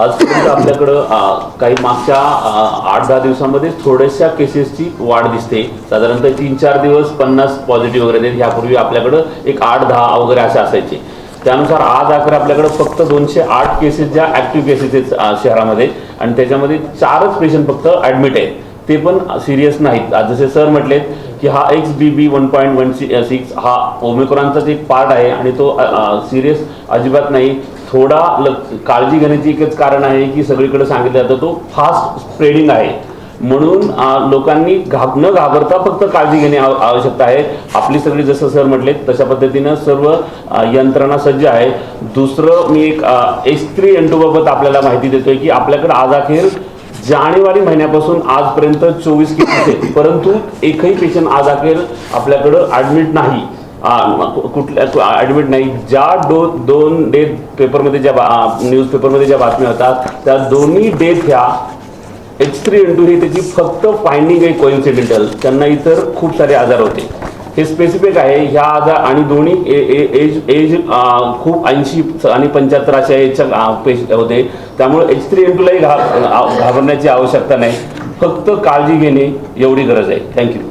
आजपर्यंत आपल्याकडं काही मागच्या आठ दहा दिवसामध्ये थोड्याशा केसेसची वाढ दिसते. साधारणतः तीन चार दिवस पन्नास पॉझिटिव्ह वगैरे देत ह्यापूर्वी आपल्याकडं एक आठ दहा वगैरे असे असायचे. त्यानुसार आज अखेर आपल्याकडे फक्त दोनशे आठ केसेस ज्या ऍक्टिव्ह केसेस आहेत शहरामध्ये आणि त्याच्यामध्ये चारच पेशंट फक्त ऍडमिट आहेत. ते पण सिरियस नाहीत. जसे सर म्हटलेत की हा X B B one point one six हा ओमिक्रॉनचाच एक पार्ट आहे आणि तो uh, uh, सिरियस अजिबात नाही. थोडा ल काळजी घेण्याची एकच कारण आहे की सगळीकडे सांगितलं जातं तो फास्ट स्प्रेडिंग आहे. म्हणून uh, लोकांनी घाब न घाबरता फक्त काळजी घेणे आवश्यकता आहे. आपली सगळी जसं सर म्हटले तशा पद्धतीनं सर्व यंत्रणा सज्ज आहे. दुसरं मी एक एस थ्री एन बाबत आपल्याला माहिती देतोय की आपल्याकडे आज अखेर जानेवारी महिन्यापासून आजपर्यंत चोवीस केसेस आहेत परंतु एकही पेशंट आज अखेर आपल्याकडं ॲडमिट नाही. कुठल्या ॲडमिट नाही. ज्या डो दोन डेथ पेपरमध्ये ज्या न्यूज पेपरमध्ये ज्या बातम्या होतात त्या दोन्ही डेथ ह्या एच थ्री एन टू ही त्याची फक्त फायंडिंग आहे कोइन्सिडेंटल त्यांना इतर खूप सारे आजार होते. हे स्पेसिफिक आहे. ह्या आजार आणि दोन्ही एज एज खूप ऐंशी आणि पंच्याहत्तर अशा एजच्या पेश होते. त्यामुळे एच थ्री एन टूलाही घाबरण्याची आवश्यकता नाही. फक्त काळजी घेणे एवढी गरज आहे. थँक्यू